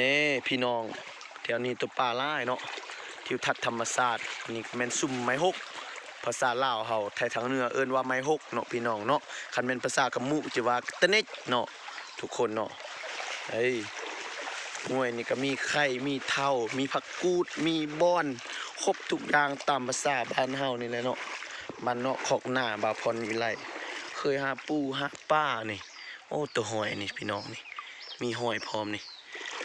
นี่พี่น้องแถวนี้ตัวป่าหลายเนาะทิวทัศน์ธรรมศาสตร์นนี้ก็แมนซุ่มไม้ฮกภาษาลาวเฮาไทยทางเหนือเอิ้นว่าไม้ฮกเนาะพี่น้องเนาะคันแม่นภาษากะมุจะว่าตะเน็กเนาะทุกคนเนาะเฮ้ยห่วยนี่ก็มีไข่มีเท่า มีผักกูด มีบอน ครบทุกอย่างตามภาษาบ้านเฮานี่แหละเนาะบ้านเนาะขอกหน้าบาพรวิไลเคยหาปูหาป้านี่ โอ้ตัวหอยนี่พี่น้องนี่ มีหอยพร้อมนี่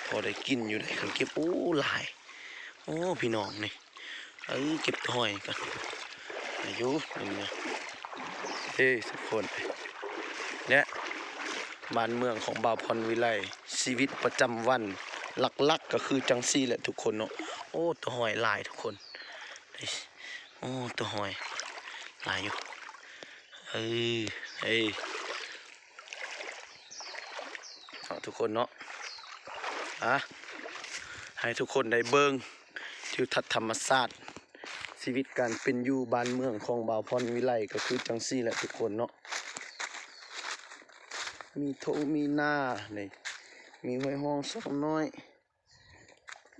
พอได้กินอยู่ได้คันเก็บโอ้หลาย โอ้พี่น้องนี่เออเก็บหอยกันอายุนี่นะเฮ้ยทุกคนเนี่ยบ้านเมืองของบ่าวพรวิไลชีวิตประจำวันหลักๆก็คือจังซี่แหละทุกคนเนาะโอ้ตัวหอยหลายทุกคนโอ้ตัวหอยหลายอยู่เออเฮ้ยทุกคนเนาะ อะให้ทุกคนได้เบิ่งทิวทัศน์ธรรมศาสตร์ชีวิตการเป็นอยู่บ้านเมืองของบ่าวพรวิไลก็คือจังซี่แหละทุกคนเนาะมีโถมีหน้านี่มีห้วยห้องสองน้อย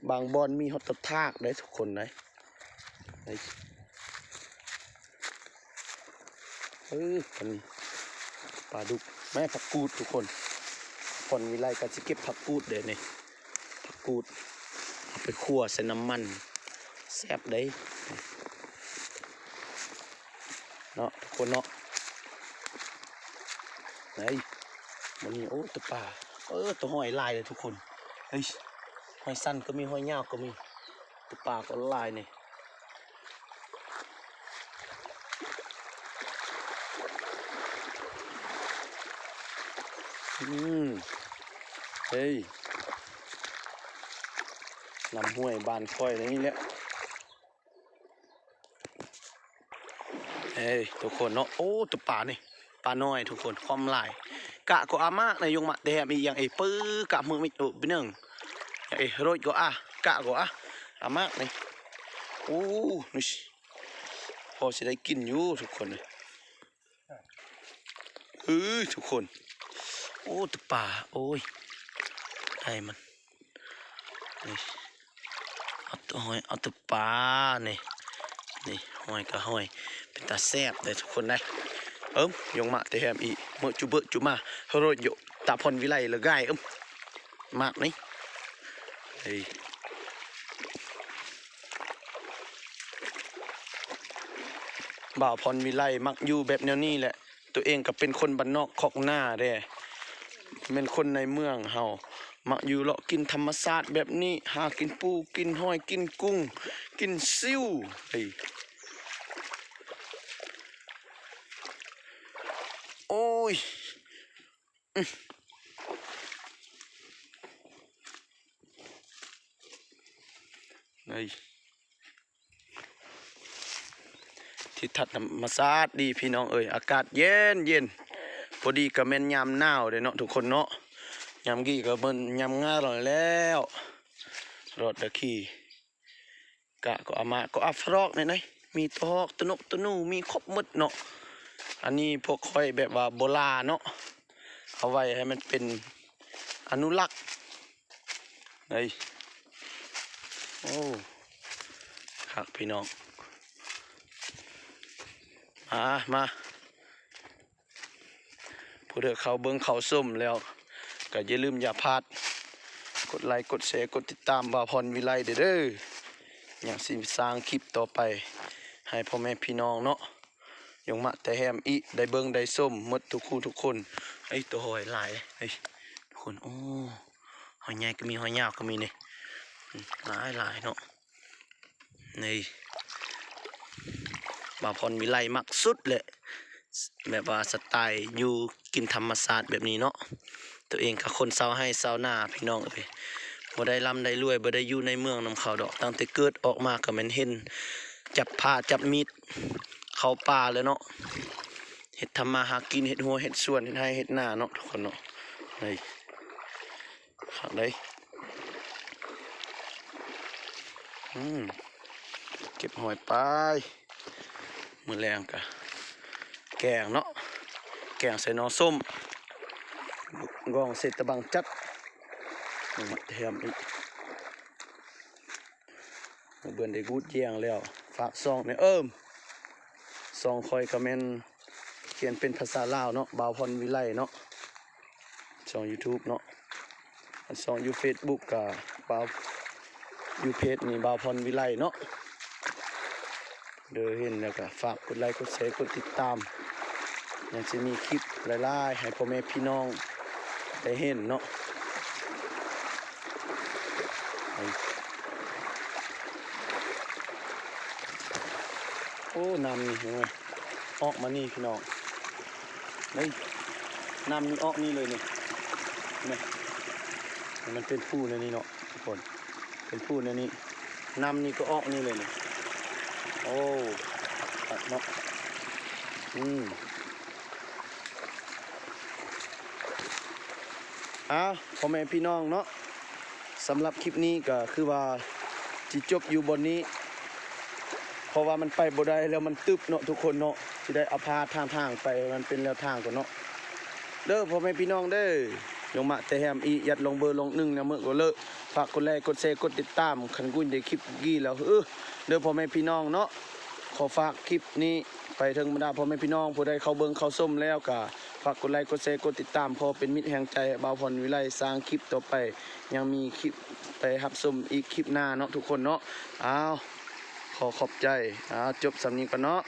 บางบอนมีฮอตทากได้ทุกคนได้ได้เอออันนี้ปลาดุกแม่ผักกูดทุกคนพรวิไลก็จะเก็บผักกูดเดี๋ยวนี้ กูดเอาไปคั่วใส่น้ำมันแซ่บได้เนาะทุกคนเนาะไหนมันนี่โอ้ตัวปลาเออตัวหอยลายเลยทุกคนเฮ้ยหอยสั้นก็มีหอยยาวก็มีตัวปลาก็ลายเนี่ยอืมเฮ้ย ลำห้วยบานค่อยนี่แหละเอ้ยทุกคนเนาะโอ้ตัวปลานี่ปลาน้อยทุกคนความหลายกะก็อามากในยงมาแต่มีอย่างไอ้ปื้อกะมือไม่โอ้เป็นหนึ่งอย่างไอ้โรยก็อะกะก็อะอามากนี่โอ้นี่พอจะได้กินอยู่ทุกคนเลยเฮ้ยทุกคน โอ้ตัวปลาโอ้ยได้มันนี่ เอาตัวหอยเอาตัวปลานี่นี่หอยก็หอย เป็นตาแซ่บเลยทุกคนได้เอิ้มยงมาแต่แฮมอีเมื่อจุเบะจุมาเฮโรโยตาพรวิไลละง่ายเอิ้มมากนี่เฮ้ยบ่าวพรวิไลมักอยู่แบบแนวนี้แหละ ตัวเองก็เป็นคนบ้านนอกคอกหน้าเด้เป็นคนในเมืองเฮา มักอยู่เลาะกินธรรมชาติแบบนี้ หากินปูกินหอยกินกุ้ง กินซิวเฮ้โอ้ยไอที่ทัดธรรมศาสตร์ดีพี่น้องเอ้ยอากาศเย็นเย็นพอดีกับแม่นยามหนาวเด้เนาะทุกคนเนาะ ยามกี้ก็เบิ่นยามง่าหน่อยแล้วรถเดอขี่กะก็อามาก็อัฟรอกนี่นมีตอกตนกตนูมีครบหมดเนาะอันนี้พวกค่อยแบบว่าโบราณเนาะเอาไว้ให้มันเป็นอนุรักษ์เฮ้โอ้ครับพี่น้องมามาผู้เดือเขาเบิ้งเขาส้มแล้ว ก็อย่าลืมอย่าพลาด กดไลค์กดแชร์กดติดตามบ่าวพรวิไลเด้อเด้ออย่างสิสร้างคลิปต่อไป ให้พ่อแม่พี่น้องเนาะยงมาแต่แฮมอีได้เบิ้งได้ส้มมดทุกคู่ทุกคนไอ้ตัวหอยหลายเฮ้ยทุกคนโอ้หอยใหญ่ก็มีหอยยาวก็มีนี่หลายหลายเนาะนี่บาพรวิไลมักสุดแหละแบบว่าสไตล์อยู่กินธรรมศาสตร์แบบนี้เนาะ ตัวเองกับคนเศร้าให้เศร้าหน้าพี่น้องเอ้ยบ่ได้ร่ำได้รวยบ่ได้อยู่ในเมืองนำเขาดอกตั้งแต่เกิดออกมาก็แม่นเห็น จับผ้าจับมีดเข้าป่าเลยเนาะเห็ดทำมาหากินเห็ดหัวเห็ดส่วนเห็ดให้เห็ดหน้าเนาะทุกคนเนาะนี่ขังได้อืมเก็บหอยไปมือแรงกะแกงเนาะแกงใส่หนอส้ม กองเสร็จตะบังจัดอืมแถมอีกเบิ่นได้กูดแจ้งแล้ว ฝากซองในอยเอิ้มซองคอยก็แม่นเขียนเป็นภาษาลาวเนาะบาวพรวิไลเนาะช่อง YouTube เนาะอันช่องยู่ Facebook ก็บบาวยูเพจนี่บาวพรวิไลเนาะเด้อเห็นแล้วก็ฝากกดไลค์กดแชร์กดติดตามยังจะมีคลิปหลายๆให้พ่อแม่พี่น้อง ได้เห็นเนาะโอ้น้ำนี่เห็นไหมออกมานี่พี่น้องนี่น้ำนี่ออกนี่เลยนี่นี่มันเป็นผู้ในนี่เนาะทุกคนเป็นผู้ในนี่น้ำนี่ก็ออกนี่เลยนี่โอ้ตัดเนาะอืม อ้าวพ่อแม่พี่น้องเนาะสำหรับคลิปนี้ก็คือว่าจิจบอยู่บนนี้ เพราะว่ามันไปบ่ได้แล้วมันตึบเนาะทุกคนเนาะสิได้เอาพาทางทางไปมันเป็นแนวทางก่อนเนาะเด้อพ่อแม่พี่น้องเด้อลงมาแต่แฮมอียัดลงเบอร์ลงหนึ่งนะเมื่อก็เลอะฝากกดไลค์กดแชร์กดติดตามคันกุนได้คลิปกี้แล้วเออเด้อพ่อแม่พี่น้องเนาะขอฝากคลิปนี้ไปถึงบรรดาพ่อแม่พี่น้องผู้ใดเข้าเบิ่งเข้าส้มแล้วก็ ฝากกดไลค์กดแชร์กดติดตามพอเป็นมิตรแห่งใจบาวพรวิไลสร้างคลิปต่อไป ยังมีคลิปไปรับชมอีกคลิปหน้าเนาะทุกคนเนาะอ้าวขอขอบใจอ้าจบสำนีก่อนเนาะ